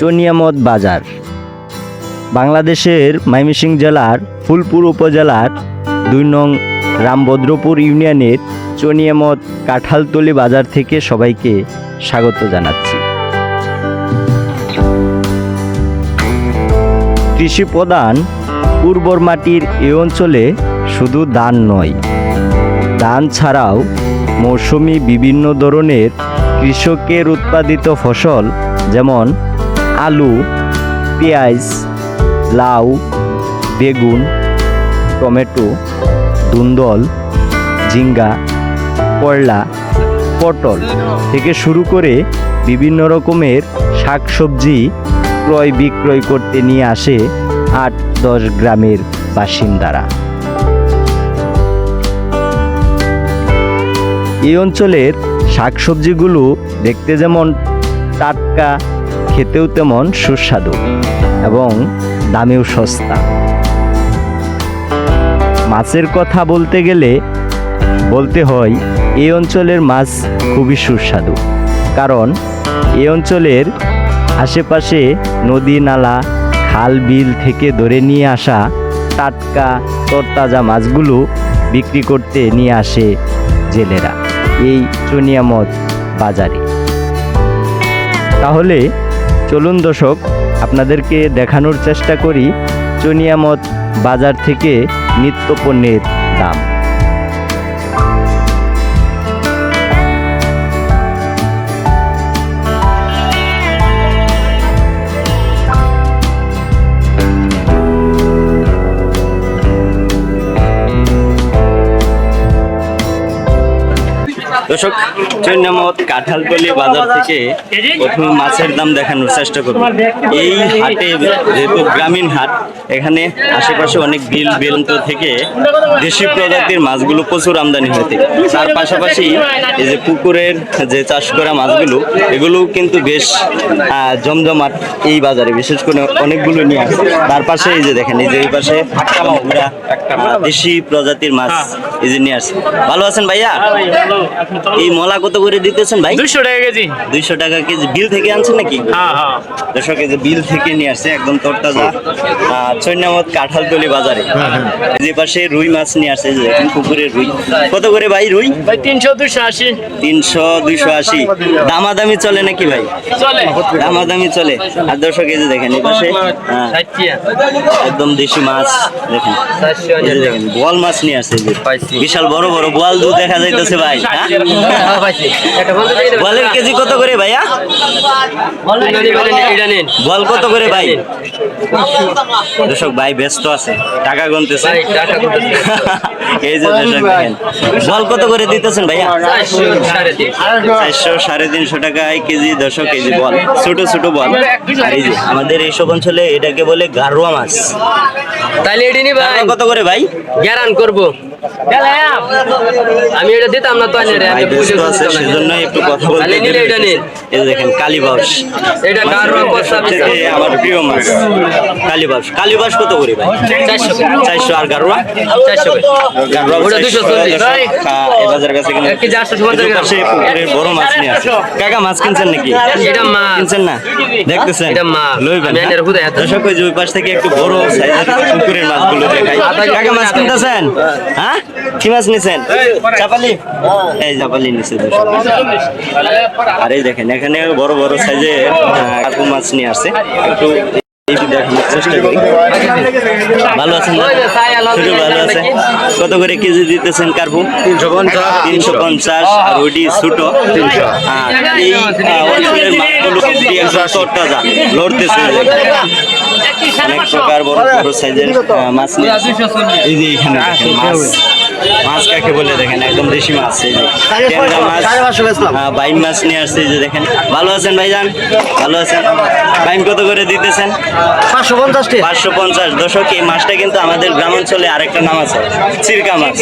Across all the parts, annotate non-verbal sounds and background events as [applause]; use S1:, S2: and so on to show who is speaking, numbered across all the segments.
S1: চনিয়ামত বাজার। বাংলাদেশের ময়মনসিংহ জেলার ফুলপুর উপজেলার দুই নং রামভদ্রপুর ইউনিয়নের চনিয়ামত কাঁঠালতলি বাজার থেকে সবাইকে স্বাগত জানাচ্ছি। কৃষি প্রধান উর্বর মাটির এ অঞ্চলে শুধু ধান নয়, ধান ছাড়াও মৌসুমি বিভিন্ন ধরনের কৃষকের উৎপাদিত ফসল যেমন আলু, পেঁয়াজ, লাউ, বেগুন, টমেটো, দুন্দল, ঝিঙ্গা, করলা, পটল থেকে শুরু করে বিভিন্ন রকমের শাকসবজি ক্রয় বিক্রয় করতে নিয়ে আসে আট দশ গ্রামের বাসিন্দারা। এই অঞ্চলের শাকসবজিগুলো দেখতে যেমন টাটকা খেতেও তেমন সুস্বাদু এবং দামেও সস্তা। মাছের কথা বলতে গেলে বলতে হয় এই অঞ্চলের মাছ খুবই সুস্বাদু। কারণ এই অঞ্চলের আশেপাশে নদী নালা, খাল বিল থেকে ধরে নিয়ে আসা টাটকা, তরতাজা মাছগুলো বিক্রি করতে নিয়ে আসে জেলেরা। এই চনিয়ামত বাজারে। তাহলে চলুন দর্শক আপনাদেরকে দেখানোর চেষ্টা করি চনিয়ামত বাজার থেকে নিত্য পণ্যের দাম। দর্শক চৈনামত কাঁঠালতলি বাজার থেকে প্রথমে মাছের দাম দেখানোর চেষ্টা করব। এই হাটে যেহেতু গ্রামীণ হাট এখানে আশেপাশে অনেক বিল বিলন্ত থেকে দেশি প্রজাতির মাছগুলো প্রচুর আমদানি হয়ে থাকে তার পাশাপাশি এই যে পুকুরের যে চাষ করা মাছগুলো এগুলো কিন্তু বেশ জমজমাট এই বাজারে বিশেষ করে অনেকগুলো নিয়ে আসে। তার পাশে এই যে দেখেন এই যে এই পাশে দেশি প্রজাতির মাছ এই যে নিয়ে আসছে ভালো আছেন ভাইয়া? এই মলা কত করে দিতেছেন ভাই?
S2: দুশো টাকা কেজি।
S1: দুইশো টাকা কেজি বিল থেকে আনছেন নাকি?
S2: হ্যাঁ হ্যাঁ।
S1: দর্শক এই বিল থেকে নিয়ে আসছে একদম তরতাজা চৈনামত কাঁঠালতলি বাজারে। যে পাশে রুই মাছ নিয়ে আসছে দেখেন পুকুরের রুই। কত করে ভাই রুই?
S2: ভাই তিনশো দুশো আশি।
S1: তিনশো দুইশো আশি। দামাদামি চলে নাকি ভাই?
S2: চলে।
S1: দামাদামি চলে। আর এই যে দেখেন এই পাশে হ্যাঁ, একদম দেশি মাছ দেখেন। দেখেন বোয়াল মাছ নিয়ে আসছে বিশাল বড় বড় বোয়াল দুধ দেখা যাইতেছে ভাই হ্যাঁ? বোয়ালের কেজি কত করে ভাইয়া? বল কত করে ভাই? দর্শক ভাই ব্যস্ত আছে টাকা গুনতেছে। [laughs] এই যে দর্শক বল কত করে দিতেছেন ভাইয়া? চারশো সাড়ে তিনশো টাকায় কেজি দর্শক কেজি বল ছোট ছোট বল। আর এই যে আমাদের এইসব অঞ্চলে এটাকে বলে গারুয়া মাছ।
S3: তাহলে এটি ভাই।
S1: কত করে ভাই?
S3: গ্যারান করব। আমি এটা দিতাম না তো আমি
S1: আছে সেজন্য একটু কথা বলতে
S3: নিলে এটা নিন।
S1: এই দেখেন কালীবাস
S3: এটা
S1: থেকে আমার প্রিয় মাছ। কালীবাস কালীবাস কত করে ভাই?
S3: চারশো
S1: চারশো আর গারুয়া?
S3: চারশো
S1: গারুয়া
S3: ওটা 240
S1: দর্শক, এই বাজারের কাছে
S3: আটশো সত্তর গ্রাম।
S1: পুকুরের বড় মাছ নিয়ে আসে। কাকা মাছ কিনছেন নাকি?
S3: এটা মাছ।
S1: কিনছেন না? দেখতেছেন?
S3: এটা মাছ।
S1: লইবেন
S3: আমি
S1: হ্যাঁ?
S3: হুদায়
S1: দর্শক ওই পাশ থেকে একটু বড় সাইজের পুকুরের মাছগুলো দেখাই। কাকা মাছ কিনতেছেন? হ্যাঁ? কি মাছ নিছেন? চাপালি? এই চাপালি নিছে আর এই দেখেন এখানে বড় বড় সাইজের কাকু মাছ নিয়ে আসছে। একটু চেষ্টা করি। ভালো আছেন শুধু ভালো আছে কত করে কেজি দিতেছেন কার্পু? তিনশো পঞ্চাশ। তিনশো পঞ্চাশ আর ওইটি ছোটো। আর এই অঞ্চলের মাছগুলো খুবই একদম তরতাজা লড়তেছে। অনেক প্রকার বড় বড় সাইজের মাছ নিয়ে এই যে এখানে মাছ। মাছ কাকে বলে দেখেন? একদম দেশি মাছ এই যে মাছ নিয়ে আসছে যে দেখেন। ভালো আছেন ভাইজান? ভালো আছেন? বাইম কত করে দিতেছেন?
S4: পাঁচশো পঞ্চাশটি
S1: পাঁচশো পঞ্চাশ। দশক এই মাছটা কিন্তু আমাদের গ্রাম অঞ্চলে আরেকটা নাম আছে চিরকা মাছ।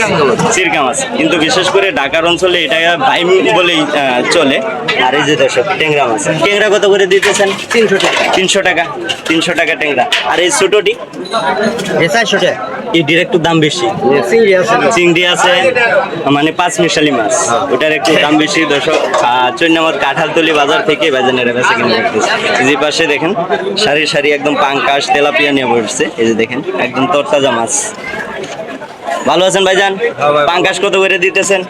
S1: চিরকা মাছ। কিন্তু বিশেষ করে ঢাকার অঞ্চলে এটা বাইম বলেই চলে। আর এই যে দর্শক টেংরা মাছ। টেংরা কত করে দিতেছেন?
S4: তিনশো টাকা।
S1: তিনশো টাকা। তিনশো টাকা টেংরা আর এই ছোটোটি
S4: চারশো টাকা।
S1: এটির একটু দাম বেশি। চিংড়ি আছে মানে পাঁচ মিশালি মাছ। ওটার একটু দাম বেশি দর্শক। চৈন্নামত কাঁঠালতলি বাজার থেকে বাজানের কাছে কিনে এই যে পাশে দেখেন সারি সারি একদম পাঙ্কাশ তেলাপিয়া নিয়ে বসছে। এই যে দেখেন একদম তরতাজা মাছ। ভালো আছেন ভাইজান? পাঙ্কাশ কত করে দিতেছেন?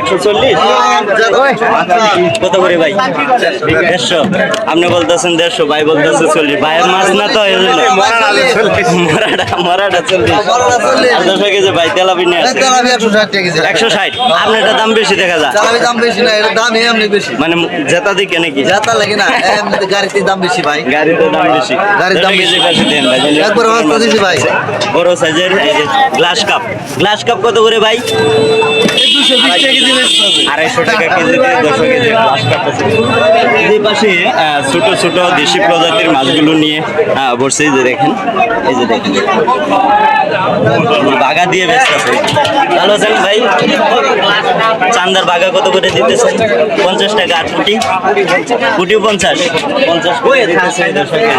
S1: একশো চল্লিশ? কত করে ভাই? দেড়শো। আপনি বলতেছেন দেড়শো ভাই বলতেছে চল্লিশ। ভাইয়ের মাছ না তো এই জন্য। মরাটা মরাটা চল্লিশ। দশ কেজি ভাই তেলাপি নিয়ে আছে একশো ষাট। আপনারটা দাম বেশি দেখা যায়। মানে জেতা দিকে নাকি? গাড়িতে দাম বেশি
S2: গাড়ির দাম
S1: দেন ভাই
S2: একবার ভাই।
S1: বড় সাইজের এই যে গ্লাস কাপ গ্লাস কাপ কত করে ভাই? আড়াইশো টাকা কেজিতে দুশো কেজি গ্লাস কাপ আছে এই পাশে ছোট ছোট দেশি প্রজাতির মাছগুলো নিয়ে বসছে যে দেখেন। এই যে দেখেন। বাগা দিয়ে ব্যস্ত আছে ভালো আছেন ভাই? চান্দার বাগা কত করে দিতেছেন? পঞ্চাশ টাকা আট ফুটি ফুটিও পঞ্চাশ। পঞ্চাশ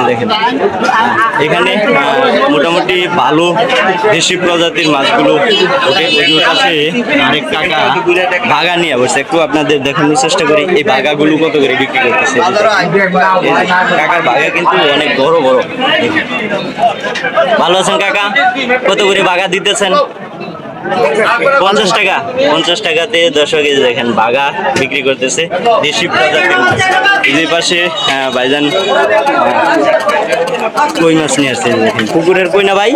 S1: দেখেন। এখানে মোটামুটি ভালো দেশি প্রজাতির মাছগুলো ওঠে অনেক টাকা বাগা নিয়ে বসে একটু আপনাদের দেখানোর চেষ্টা করি, এই বাগাগুলো কত করে বিক্রি করতেছে? কাকার বাগা কিন্তু অনেক বড় বড়। ভালো আছেন কাকা? কত করে বাগা দিতেছেন? পঞ্চাশ টাকা পঞ্চাশ টাকাতে কেজি দেখেন বাগা বিক্রি করতেছে দেশি প্রজাতির পাশে আহ, ভাইজান কই মাছ নিয়ে আসছে দেখেন পুকুরের কই না ভাই?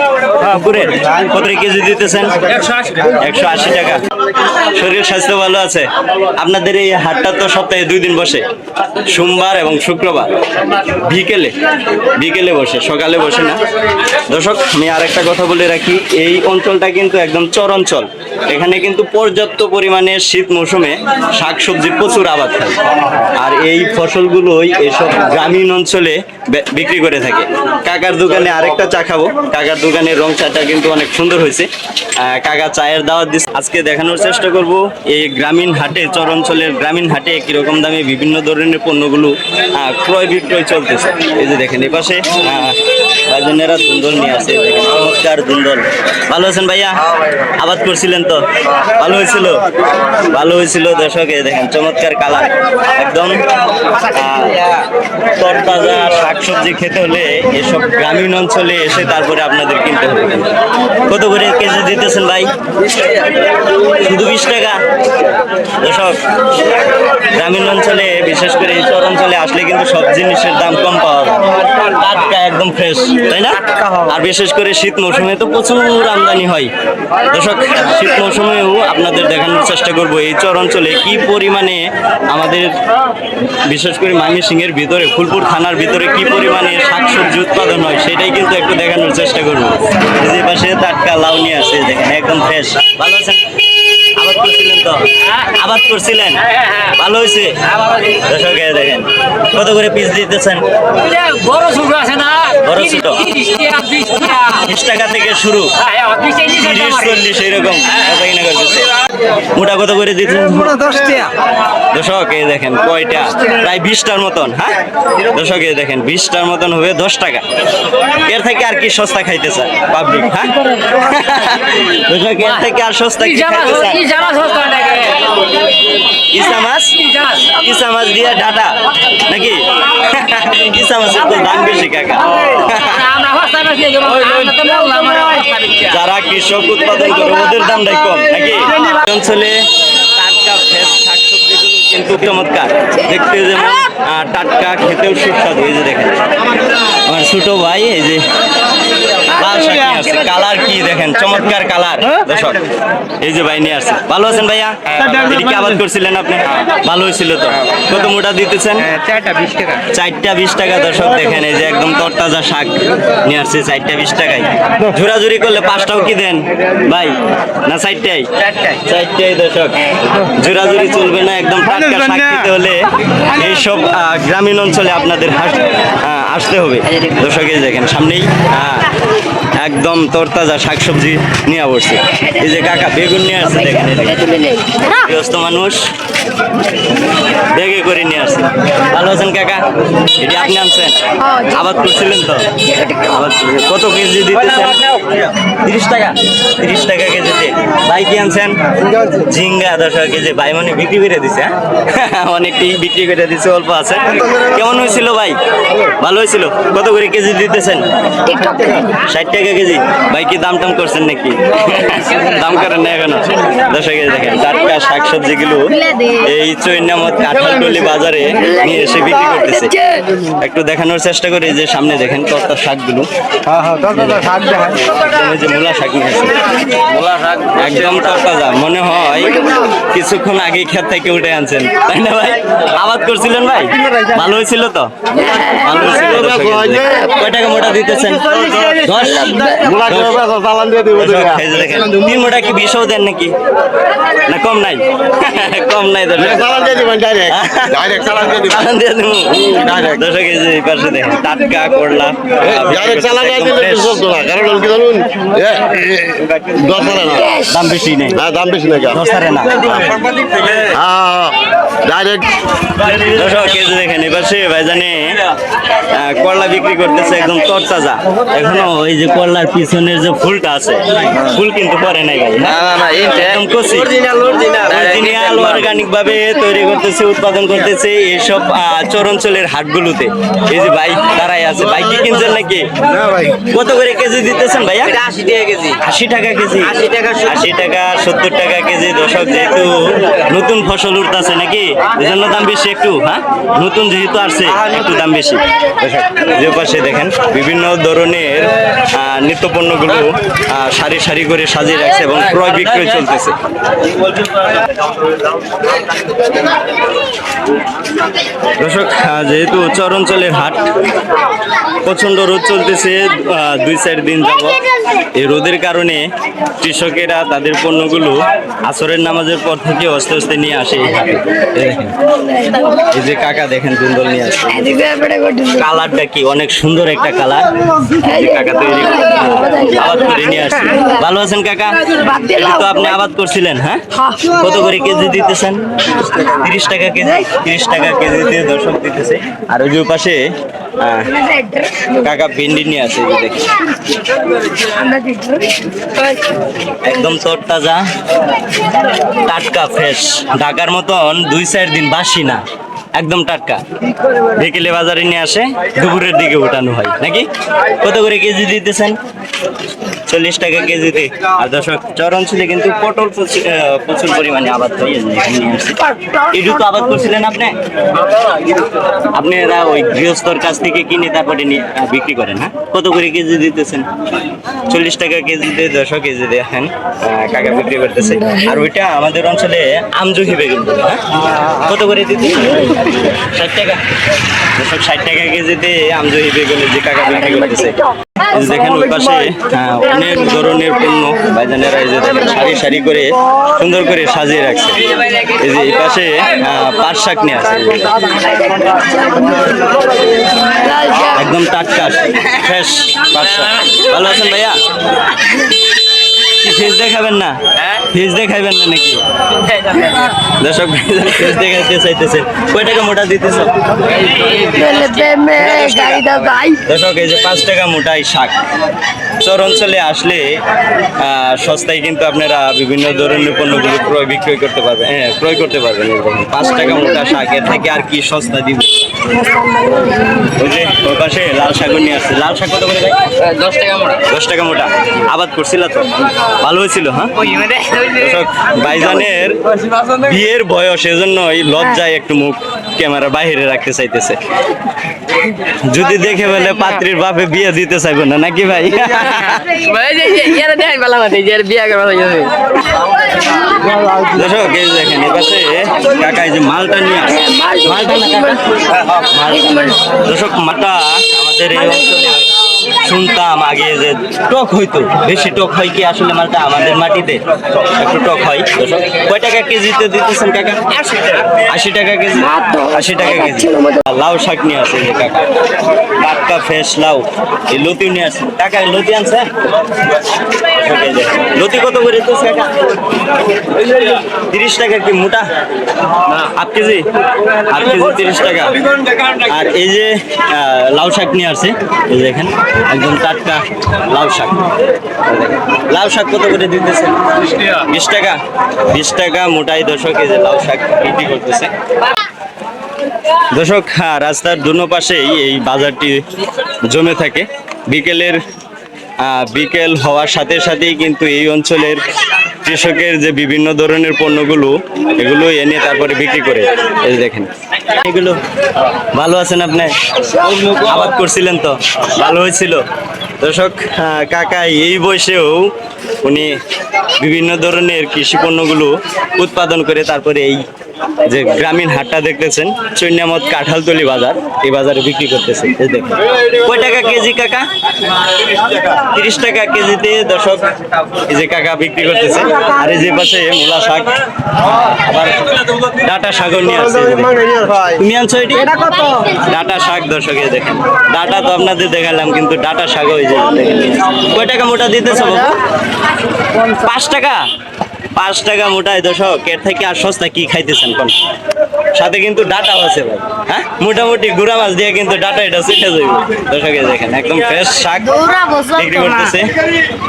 S1: পুকুরের কত কেজি দিতেছেন? একশো আশি টাকা। শরীর স্বাস্থ্য ভালো আছে? আপনাদের এই হাটটা তো সপ্তাহে দুই দিন বসে। সোমবার এবং শুক্রবার। বিকেলে বিকেলে বসে সকালে বসে না। দর্শক আমি আরেকটা কথা বলে রাখি এই অঞ্চলটা কিন্তু একদম চর অঞ্চল। এখানে কিন্তু পর্যাপ্ত পরিমাণে শীত মৌসুমে শাকসবজি প্রচুর আবাদ হয়। আর এই ফসলগুলোই এসব গ্রামীণ অঞ্চলে বিক্রি করে থাকে। কাকার দোকানে আরেকটা চা খাব। কাকার দোকানের রং চাটা কিন্তু অনেক সুন্দর হয়েছে। কাকা চায়ের দাওয়াত দিচ্ছে আজকে দেখানোর চেষ্টা করব এই গ্রামীণ হাটে, চর অঞ্চলের গ্রামীণ হাটে কীরকম দামে বিভিন্ন ধরনের পণ্যগুলো ক্রয় বিক্রয় চলতেছে। এই যে দেখেন এপাশে বাজনেরা ধুন্দল নিয়ে আসে। চমৎকার ধুন্দল। ভালো আছেন ভাইয়া? আবাদ করছিলেন তো? ভালো হয়েছিল? ভালো হয়েছিল দর্শক দেখেন চমৎকার কালার। একদম তরতাজা শাকসবজি খেতে হলে এসব গ্রামীণ অঞ্চলে এসে তারপরে আপনাদের কিনতে হবে। কত করে কেজি দিতেছেন ভাই? শুধু বিশ টাকা? দর্শক গ্রামীণ অঞ্চলে বিশেষ করে এই চর অঞ্চলে আসলে কিন্তু সব জিনিসের দাম কম পাওয়া যায়। টাটকা একদম ফ্রেশ তাই না? আর বিশেষ করে শীত মৌসুমে তো প্রচুর আমদানি হয়। দর্শক শীত মৌসুমেও আপনাদের দেখানোর চেষ্টা করব, এই চর অঞ্চলে কি পরিমাণে আমাদের, বিশেষ করে ময়মনসিংহের ভিতরে, ফুলপুর থানার ভিতরে কি পরিমাণে শাকসবজি উৎপাদন হয়, সেটাই কিন্তু একটু দেখানোর চেষ্টা করব। যে পাশে টাটকা লাউনি আছে দেখেন একদম ফ্রেশ ভালো আছেন? আবাদ করছিলেন তো আবাদ করছিলেন ভালো হয়েছে দর্শক দেখেন কত করে পিস দিতেছেন
S3: বড় ছোট আছে না
S1: বড় ছোট?
S3: বিশ টাকা।
S1: থেকে শুরু
S3: হ্যাঁ, হ্যাঁ, তিরিশ।
S1: চল্লিশ এরকম করতেছে মোটা কত করে দিতে দর্শক এই দেখেন কয়টা? প্রায় বিশটার মতন হ্যাঁ? দর্শক এই দেখেন বিশটার মতন হবে দশ টাকা। এর থেকে আর কি সস্তা খাইতে চায় পাবলিক হ্যাঁ? দর্শক এর থেকে আর সস্তা
S3: কি
S1: খাইতে চায়? ইসা মাছ দিয়ে ডাটা, নাকি? ইসা মাছের তো দাম বেশি, কাকা। যারা কৃষক উৎপাদন করে, ওদের দামটাই কম, নাকি? অঞ্চলে টাটকা ফ্রেশ শাকসবজিগুলো কিন্তু চমৎকার। দেখতে যেমন টাটকা খেতেও সুস্বাদু, এই যে দেখেন। আমার ছোট ভাই, এই যে নিয়ে আসছে কালার কি দেখেন? চমৎকার কালার। দর্শক এই যে ভাই নিয়ে আসছে। ভালো আছেন ভাইয়া? এটি কি আবাদ করছিলেন আপনি? ভালো হয়েছিল তো। কত মোটা দিতেছেন?
S3: চারটা বিশ টাকা।
S1: দর্শক দেখেন এই যে একদম তরতাজা শাক নিয়ে আসছে চারটা বিশ টাকায়। ঝুরাঝুরি করলে পাঁচটাও কি দেন? ভাই না চারটাই
S3: চারটাই।
S1: দর্শক। ঝুরাঝুরি চলবে না একদম টাটকা শাক দেখতে হলে এইসব গ্রামীণ অঞ্চলে আপনাদের আসতে হবে। দর্শক এই দেখেন সামনেই একদম তরতাজা শাকসবজি নিয়ে বসছে। এই যে কাকা বেগুন নিয়ে আসছে, দেখেন গৃহস্থ মানুষ, ব্যাগে করে নিয়ে আসছে। ভালো আছেন কাকা? এটি আপনি আনছেন? আবাদ করছিলেন তো? আবাদ কত কেজি দিতেছেন? তিরিশ টাকা। তিরিশ টাকা কেজিতে। ভাই কি আনছেন? ঝিঙ্গা দশ টাকা কেজি। ভাই মানে বিক্রি করে দিছে হ্যাঁ? অনেকটি বিক্রি করে দিছে, অল্প আছে। কেমন হয়েছিল ভাই? ভালো হয়েছিল? কত করে কেজি দিতেছেন? ষাট টাকা কেজি? ভাই কি দাম টাম করছেন নাকি? দাম করেন না এখনও। দশ কেজি দেখেন টাটকা শাক সবজিগুলো এই কাঁঠালটলি বাজারে নিয়ে এসে বিক্রি করতেছে। একটু দেখানোর চেষ্টা করি যে সামনে দেখেন কত শাকগুলো। যে মূলা শাক নিয়ে আসছে। মূলা শাক একদম তরতাজা মনে হয় কিছুক্ষণ আগে ক্ষেত থেকে উঠে আনছেন। তাই না ভাই? আবাদ করছিলেন ভাই? ভালো হয়েছিল তো? ভালো হয়েছিল। কয় টাকা মোটা দিতেছেন? দশ। দর্শক, এই যে দেখেন, তিন মোটা কি বিশও দেন নাকি না কম নাই কম নাই দর্শক এই যে পাশে দেখেন, টাটকা করলা দাম বেশি নেই
S2: দাম বেশি না
S1: দশ হারে না
S2: ডাইরেক্ট
S1: দর্শক এই যে দেখেন এবার সে ভাইজানে আহ, করলা বিক্রি করতেছে একদম তরতাজা এখনও ওই যে করলার পিছনের যে ফুলটা আছে ফুল কিন্তু পরে নাই ভাই না? একদম কচি। অরিজিনাল অর্গানিক ভাবে তৈরি করতেছে উৎপাদন করতেছে এইসব চরাঞ্চলের হাটগুলোতে। এই যে ভাই দাঁড়াই আছে ভাই কি কিনছেন নাকি? কত করে কেজি দিতেছেন ভাইয়া?
S3: আশি টাকা কেজি।
S1: আশি টাকা কেজি।
S3: আশি টাকা,
S1: আশি টাকা সত্তর টাকা কেজি। দশক যেহেতু নতুন ফসল উঠতেছে নাকি এই জন্য দাম বেশি একটু হ্যাঁ? নতুন যেহেতু আসছে একটু দাম বেশি। যে পাশে দেখেন বিভিন্ন ধরনের নিত্যপণ্যগুলো সারি সারি করে সাজিয়ে রাখছে এবং ক্রয় বিক্রয় চলতেছে। দর্শক যেহেতু চর অঞ্চলের হাট প্রচণ্ড রোদ চলতেছে দুই চার দিন যাব এই রোদের কারণে কৃষকেরা তাদের পণ্যগুলো আসরের নামাজের পর থেকে আস্তে আস্তে নিয়ে আসে এই যে কাকা দেখেন দুন্দল নিয়ে আসে কালারটা কি? অনেক সুন্দর একটা কালার। এই কাকা তৈরি ভালো আছেন কাকা? তো আপনি আবাদ করছিলেন হ্যাঁ? কত করে কেজি দিতেছেন? তিরিশ টাকা কেজি, তিরিশ টাকা কেজিতে দর্শক দিতেছে। আর ওই পাশে কাকা ভেন্ডি নিয়ে যে দেখেন। একদম তরতাজা, টাটকা ফ্রেশ। ঢাকার মতন দুই চার দিন বাসি না। একদম টাটকা। বিকেলে বাজারে নিয়ে আসে দুপুরের দিকে উঠানো হয়। নাকি? কত করে কেজি দিতেছেন? চল্লিশ টাকা কেজিতে। আর দর্শক চর অঞ্চলে কিন্তু পটল প্রচুর পরিমাণে আবাদ। এটু তো আবাদ করছিলেন আপনি? আপনি আপনারা ওই গৃহস্থর কাছ থেকে কিনে তারপরে বিক্রি করেন হ্যাঁ? কত করে কেজি দিতেছেন? চল্লিশ টাকা কেজিতে দশো কেজি দেখেন কাকা বিক্রি করতেছে। আর ওইটা আমাদের অঞ্চলে আমজহি বেগুন বলে, হ্যাঁ? কত করে দিতে টাকা। কেজিতে যে ওই পাশে অনেক ধরনের সারি সারি করে সুন্দর করে সাজিয়ে রাখছে। শাক নিয়ে একদম টাটকা, ফ্রেশ শাক। ভালো আছেন ভাইয়া? ফেস দেখাবেন না? ফেস দেখাবেন না নাকি? দর্শক ফেস দেখাতে চাইতেছে। কয় টাকা মোটা দিতেছ? দর্শক এই যে পাঁচ টাকা মোটাই শাক। চর অঞ্চলে আসলে সস্তায় কিন্তু আপনারা বিভিন্ন ধরনের পণ্যগুলো ক্রয় বিক্রয় করতে পারবেন। হ্যাঁ ক্রয় করতে পারবেন পাঁচ টাকা মোটা শাক এর থেকে আর কি সস্তা দিব? ওই যে ওই পাশে লাল শাক নিয়ে আসছে। লাল শাক কত করে
S3: দশ টাকা মোটা।
S1: দশ টাকা মোটা। আবাদ করছিল তো? ভালো হয়েছিল হ্যাঁ? ভাইজানের বিয়ের বয়স এজন্য এই লজ্জায় একটু মুখ ক্যামেরা বাইরে রাখতে চাইতেছে। যদি দেখে বলে পাত্রীর বাপে বিয়ে দিতে চাইব না নাকি ভাই? দর্শক এই যে দেখেন এপাশে কাকা এই যে মালটা নিয়ে কাকা? মাল। দর্শক মাটা আমাদের এই অঞ্চলে শুনতাম আগে যে টক হইতো বেশি টক হয় কি আসলে মালটা আমাদের মাটিতে? একটু টক হয়। কয় টাকা কেজিতে দিতেছেন কাকা? আশি টাকা। কেজি? আশি টাকা কেজি। লাউ শাক নিয়ে আসে যে কাকা। টাটকা ফ্রেশ লাউ। এই লতিও নিয়ে আসে কাকা লতি আনছে? লতি কত করে দিতেছে কাকা? তিরিশ টাকা কি মোটা? Half KG? হাফ কেজি তিরিশ টাকা। আর এই যে লাউ শাক নিয়ে আসে এই যে দেখেন একদম টাটকা লাউ শাক। লাউ শাক কত করে দিতেছে? বিশ টাকা। বিশ টাকা মোটাই দর্শক এই যে লাউ শাক বিক্রি করতেছে। দর্শক রাস্তার দুনো পাশেই এই বাজারটি জমে থাকে। বিকেলের বিকেল হওয়ার সাথে সাথেই কিন্তু এই অঞ্চলের কৃষকের যে বিভিন্ন ধরনের পণ্যগুলো, এগুলো এনে তারপরে বিক্রি করে। এই দেখেন এগুলো ভালো আছেন আপনি? আবাদ করছিলেন তো, ভালো হয়েছিল। দর্শক কাকা, এই বয়সেও উনি বিভিন্ন ধরনের কৃষি পণ্যগুলো উৎপাদন করে তারপরে এই যে গ্রামীণ হাটটা দেখতেছেন চৈন্যামত কাঁঠালতলি বাজার এই বাজারে বিক্রি করতেছে। এই দেখেন। কয় টাকা কেজি কাকা? তিরিশ টাকা কেজিতে দর্শক এই যে কাকা বিক্রি করতেছে। আর এই যে পাশে মূলা শাক আবার ডাটা শাকও নিয়ে আসছে। তুমি আনছো এটি? ডাটা শাক দর্শক এই দেখেন। ডাটা তো আপনাদের দেখালাম কিন্তু ডাটা শাক ওই যে। কয় টাকা মোটা দিতেছো বাবু পাঁচ টাকা? পাঁচ টাকা মোটায় দর্শক এর থেকে আর সস্তা কি খাইতেছেন কোন? সাথে কিন্তু ডাটা আছে ভাই। হ্যাঁ? মোটামুটি গুড়া মাছ দিয়ে কিন্তু ডাটা এটা সেটা যাইব। দর্শকে দেখেন একদম ফ্রেশ শাক বিক্রি করতেছে।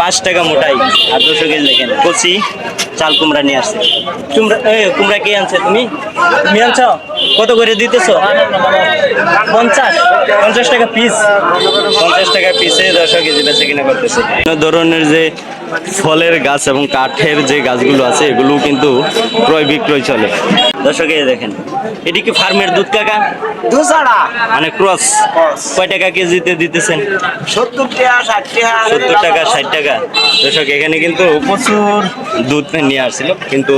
S1: পাঁচ টাকা মোটাই আর দর্শকে দেখেন কচি চাল কুমড়া নিয়ে আসছে। কুমড়া কুমড়া কে আনছে তুমি? তুমি আনছো? কত করে দিতেছো? পঞ্চাশ। পঞ্চাশ টাকা পিস পঞ্চাশ টাকা পিসে দর্শক কেজি বেচে কিনা করতেছে। বিভিন্ন ধরনের যে ফলের গাছ এবং কাঠের যে গাছগুলো আছে এগুলো কিন্তু ক্রয় বিক্রয় চলে। দর্শক দেখেন এটি কি ফার্মের দুধ কাকা?
S4: দুসাড়া
S1: মানে ক্রস। কয় টাকা কেজিতে দিতেছেন?
S4: সত্তর টাকা ষাট টাকা
S1: সত্তর টাকা। ষাট টাকা। দর্শক এখানে কিন্তু প্রচুর দুধ নিয়ে আসছিল কিন্তু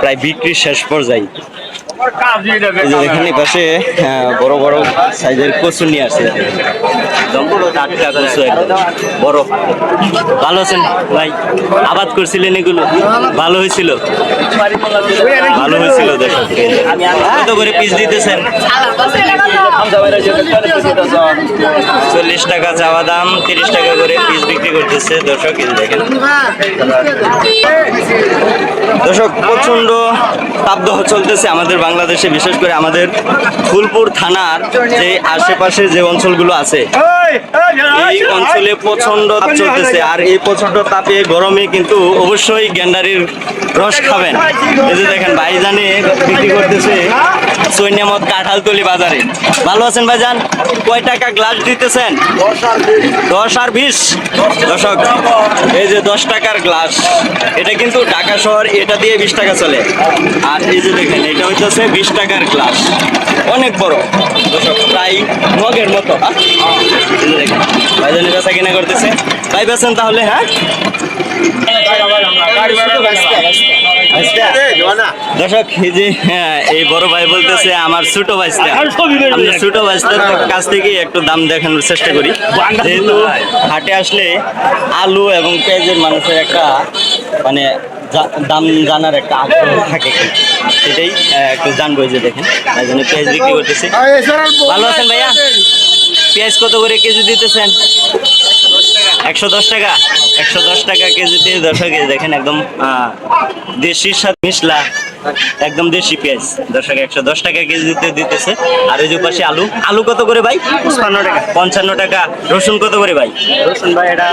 S1: প্রায় বিক্রি শেষ পর্যায়ে এখানে পাশে আহ, বড় বড় সাইজের কচু নিয়ে আসছে টাটকা কচু একদম। বড়। ভালো আছেন ভাই? আবাদ করছিলেন এগুলো? ভালো হয়েছিল? ভালো হয়েছিল দেখো। কত করে পিস দিতেছেন? চল্লিশ টাকা চাওয়া দাম তিরিশ টাকা করে পিস বিক্রি করতেছে। দর্শক দেখেন। দর্শক প্রচণ্ড তাপদাহ চলতেছে আমাদের বাংলাদেশে বিশেষ করে আমাদের ফুলপুর থানার যে আশেপাশে যে অঞ্চলগুলো আছে এই অঞ্চলে প্রচণ্ড তাপ চলতেছে। আর এই প্রচণ্ড তাপে গরমে কিন্তু অবশ্যই গ্যান্ডারির রস খাবেন। এই যে দেখেন ভাইজানে বিক্রি করতেছে সৈন্যমত কাঁঠালতলি বাজারে। ভালো আছেন ভাইজান? কয় টাকা গ্লাস দিতেছেন? দশ আর বিশ। দশক এই যে দশ টাকার গ্লাস এটা কিন্তু ঢাকা শহর এটা দিয়ে বিশ টাকা চলে। আর এই যে দেখেন এটা হইতেছে বিশ টাকার গ্লাস অনেক বড়। প্রায় মগের মতো হ্যাঁ? এই ভাইজানের বেচা কিনা করতেছে। ভাই বেছেন তাহলে হ্যাঁ? দর্শক এই যে হ্যাঁ, এই বড় ভাই বলতেছে আমার ছোট ভাইস্তা। আমরা ছোট ভাইস্তার কাছ থেকে একটু দাম দেখানোর চেষ্টা করি। যেহেতু হাটে আসলে আলু এবং পেঁয়াজের মানুষের একটা মানে দাম জানার একটা আগ্রহ থাকে। সেটাই একটু জানব যে দেখেন। তাই জন্য পেঁয়াজ বিক্রি করতেছি। ভালো আছেন ভাইয়া? পেঁয়াজ। কত করে কেজি দিতেছেন? একশো দশ টাকা। একশো দশ টাকা কেজিতে দর্শক কেজি দেখেন একদম আহ, দেশির সাথে মিশলা। একদম দেশি পেঁয়াজ। দর্শক একশো দশ টাকা কেজিতে দিতেছে। আর এই যে পাশে আলু আলু কত করে ভাই? পঞ্চান্ন টাকা। পঞ্চান্ন টাকা। রসুন কত করে ভাই? রসুন ভাই এটা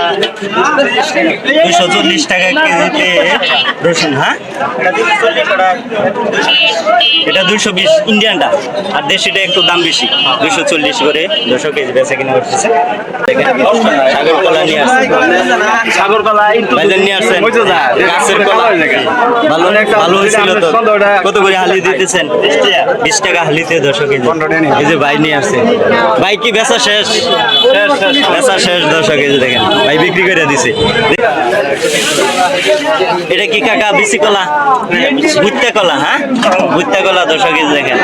S1: দুশো চল্লিশ টাকা কেজিতে রসুন হ্যাঁ? এটা দুইশো বিশ ইন্ডিয়ানটা। আর দেশিটা একটু দাম বেশি দুইশো চল্লিশ করে। দুশো কেজি বেচা কিনা করতেছে। সাগর কলা নিয়ে আসছে
S4: সাগর কলা
S1: নিয়ে আসছেন। গাছের কলা। ভালো ভালো হয়েছিল তো। কত করে হালি দিতেছেন? বিশ টাকা হালিতে দর্শক এই যে- এই যে ভাই নিয়ে আসছে। ভাই কি বেচা শেষ? বেচা শেষ দর্শক এই যে দেখেন ভাই বিক্রি করে দিছে। এটা কি কাকা বিসি কলা? ভুট্টা কলা হ্যাঁ? ভুট্টা কলা দর্শক এই যে দেখেন।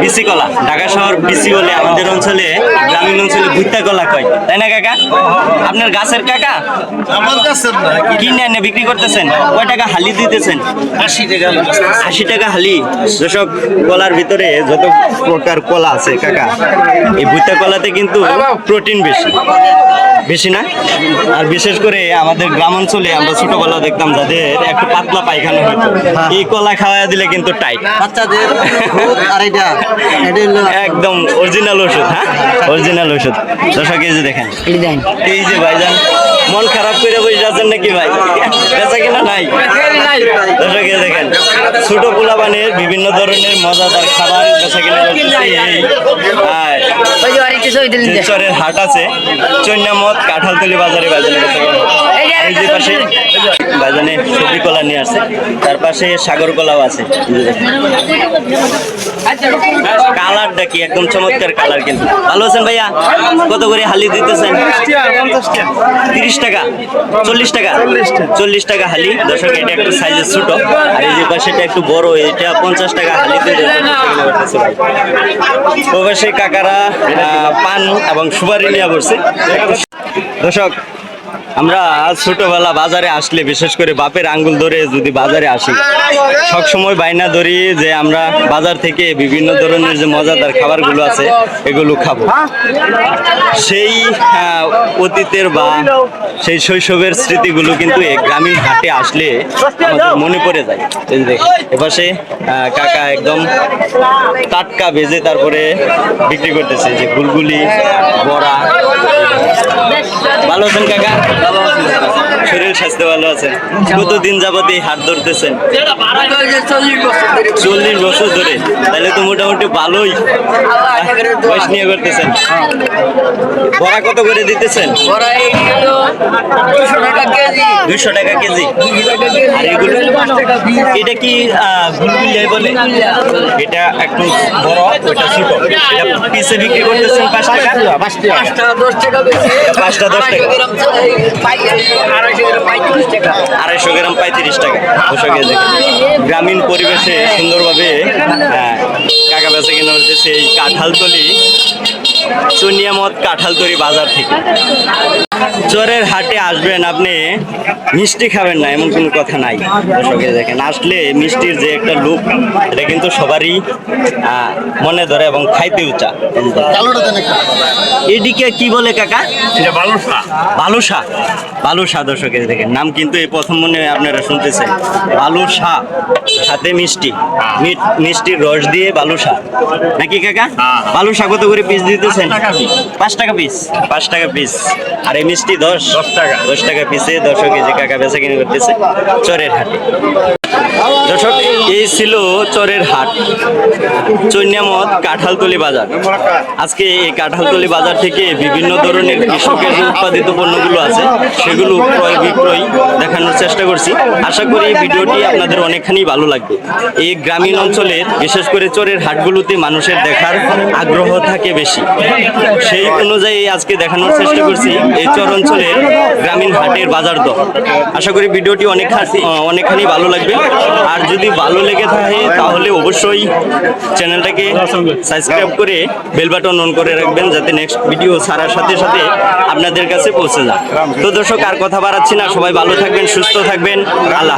S1: বিসি কলা ঢাকা শহর বিসি বলে আমাদের অঞ্চলে গ্রামীণ অঞ্চলে ভুট্টা কলা কয়। তাই না কাকা? আপনার গাছের কাকা?
S2: আমার কাছে না
S1: কি? নেন বিক্রি করতেছেন? কয় টাকা হালি দিতেছেন?
S2: আশি টাকা।
S1: আশি টাকা হালি। দর্শক কলার ভিতরে যত প্রকার কলা আছে কাকা এই ভুট্টা কলাতে কিন্তু প্রোটিন বেশি। বেশি না? আর বিশেষ করে আমাদের গ্রাম অঞ্চলে আমরা ছোটবেলা দেখতাম যাদের একটু পাতলা পায়খানা হতো এই কলা খাওয়া দিলে কিন্তু টাইট
S2: বাচ্চাদের আর এটা এটা
S1: একদম অরিজিনাল ওষুধ হ্যাঁ? অরিজিনাল ওষুধ। দর্শক এই যে দেখেন। এই যে ভাইজান মন খারাপ করে বসে আছেন নাকি ভাই? বেচা কিনা নাই? দর্শক এই যে দেখেন, ছোট পোলাবানের বিভিন্ন ধরনের মজাদার খাবার বেচা কিনা চরের হাট আছে চৈনামত কাঁঠালতলি বাজারে বাজারে এই যে পাশে বাজানে সবজি কলা নিয়ে আসছে, তার পাশে সাগর কলাও আছে। কালারটা কি? একদম চমৎকার কালার কিন্তু। ভালো আছেন ভাইয়া? কত করে হালি দিতেছেন? তিরিশ টাকা চল্লিশ টাকা চল্লিশ টাকা। হালি। দর্শক এটা একটু সাইজের ছোট। আর এই যে পাশেটা একটু বড় এটা পঞ্চাশ টাকা হালিতে প্রবাসী কাকারা পান এবং সুপারি নিয়ে বসছে দর্শক আমরা ছোটবেলা বাজারে আসলে, বিশেষ করে বাপের আঙ্গুল ধরে যদি বাজারে আসি, সব সময় বাইনা ধরি যে আমরা বাজার থেকে বিভিন্ন ধরনের যে মজাদার খাবারগুলো আছে, এগুলো খাব। সেই অতীতের বা সেই শৈশবের স্মৃতিগুলো কিন্তু এই গ্রামীণ হাটে আসলে আমাদের মনে পড়ে যায়। এপাশে কাকা একদম টাটকা ভেজে তারপরে বিক্রি করতেছে যে গুলগুলি, বড়া ভালো আছেন কাকা? শরীর স্বাস্থ্য ভালো আছে। কতদিন যাবত এই হাত ধরতেছেন? চল্লিশ বছর ধরে। তাহলে তো মোটামুটি ভালোই। বয়স নিয়ে করতেছেন। বড়া কত করে দিতেছেন? দুইশো টাকা কেজি। আর এগুলো? এটা কি আহ, বলে? এটা একটু বড় ওটা ছোট। এটা পিসে বিক্রি করতেছেন পাঁচ টাকা? পাঁচটা দশ টাকা। আড়াইশো গ্রাম পঁয়ত্রিশ টাকা দুশো কেজি। গ্রামীণ পরিবেশে সুন্দরভাবে আহ, কাকা বেচা কেনা হচ্ছে সেই কাঁঠালতলি চুনিয়ামত কাঁঠালতলি বাজার থেকে। চরের হাটে আসবেন আপনি মিষ্টি খাবেন না এমন কোনো কথা নাই। দর্শকে দেখেন আসলে মিষ্টির যে একটা লুক এটা কিন্তু সবারই মনে ধরে এবং খাইতেও চা
S2: কালোটা দেন একটা।
S1: এদিকে কি বলে কাকা? বালুশা বালুশা দর্শকে দেখেন নাম কিন্তু এই প্রথম মনে হয় আপনারা শুনতেছেন। বালুশা সাথে মিষ্টি। মিট- মিষ্টির রস দিয়ে বালুশা নাকি কাকা? বালুশা কত করে পিস দিতেছেন? পাঁচ টাকা পিস পাঁচ টাকা পিস আর এই মিষ্টি দশ। দশ টাকা দশ টাকা পিসে দশ কেজি কাকা বেচা কিনে করতেছে, চরের হাটে। দর্শক, এই ছিল চরের হাট, চৈন্যামত কাঁঠালতলি বাজার। আজকে এই কাঁঠালতলি বাজার থেকে বিভিন্ন ধরনের কৃষকের উৎপাদিত পণ্যগুলো আছে, সেগুলো ক্রয় বিক্রয় দেখানোর চেষ্টা করছি। আশা করি এই ভিডিওটি আপনাদের অনেকখানি ভালো লাগবে। এই গ্রামীণ অঞ্চলের বিশেষ করে চরের হাটগুলোতে মানুষের দেখার আগ্রহ থাকে বেশি। সেই অনুযায়ী আজকে দেখানোর চেষ্টা করছি এই চর অঞ্চলের গ্রামীণ হাটের বাজার দর। আশা করি ভিডিওটি অনেক অনেকখানি ভালো লাগবে। আর যদি ভালো লেগে থাকে, তাহলে অবশ্যই চ্যানেলটাকে সাবস্ক্রাইব করে বেল বাটন অন করে রাখবেন, যাতে নেক্সট ভিডিও ছাড়ার সাথে সাথে আপনাদের কাছে পৌঁছে যায়। তো দর্শক, আর কথা বাড়াচ্ছি না। সবাই ভালো থাকবেন, সুস্থ থাকবেন। আল্লাহ।